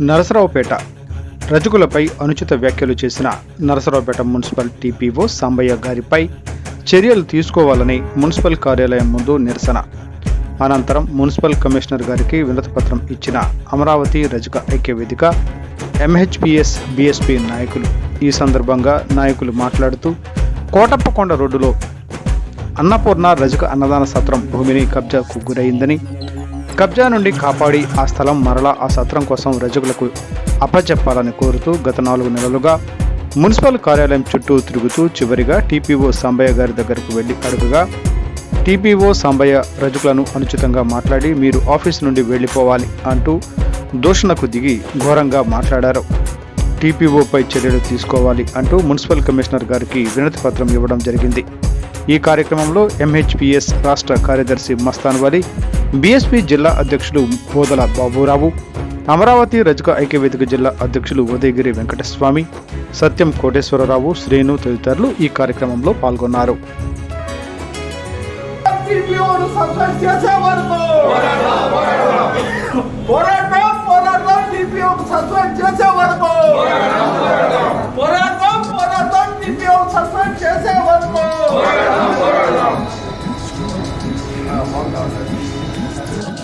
నరసరావుపేట. రజకులపై అనుచిత వ్యాఖ్యలు చేసిన నరసరావుపేట మున్సిపల్ టీపీఓ సాంబయ్య గారిపై చర్యలు తీసుకోవాలని మున్సిపల్ కార్యాలయం ముందు నిరసన. అనంతరం మున్సిపల్ కమిషనర్ గారికి వినతిపత్రం ఇచ్చిన అమరావతి రజక ఐక్య వేదిక ఎంహెచ్పిఎస్ బీఎస్పీ నాయకులు ఈ సందర్భంగా నాయకులు మాట్లాడుతూ కోటప్పకొండ రోడ్డులో అన్నపూర్ణ రజక అన్నదాన సత్రం భూమిని కబ్జాకు గురైందని కబ్జా నుండి కాపాడి ఆ స్థలం మరలా ఆ సత్రం కోసం రజకులకు అప్పచెప్పాలని కోరుతూ గత నాలుగు నెలలుగా మున్సిపల్ కార్యాలయం చుట్టూ తిరుగుతూ చివరిగా టీపీఓ సాంబయ్య గారి దగ్గరకు వెళ్ళి అడుగుగా టీపీఓ సాంబయ్య రజకులను అనుచితంగా మాట్లాడి మీరు ఆఫీస్ నుండి వెళ్ళిపోవాలి అంటూ దూషణకు దిగి ఘోరంగా మాట్లాడారు. టీపీఓపై చర్యలు తీసుకోవాలి అంటూ మున్సిపల్ కమిషనర్ గారికి వినతి పత్రం ఇవ్వడం జరిగింది. ఈ కార్యక్రమంలో ఎంహెచ్పిఎస్ రాష్ట్ర కార్యదర్శి మస్తాన్ వలి బీఎస్పీ జిల్లా అధ్యక్షులు బోదల బాబురావు అమరావతి రజక ఐక్యవేదిక జిల్లా అధ్యక్షులు ఉదయగిరి వెంకటస్వామి సత్యం కోటేశ్వరరావు శ్రేణు తదితరులు ఈ కార్యక్రమంలో పాల్గొన్నారు.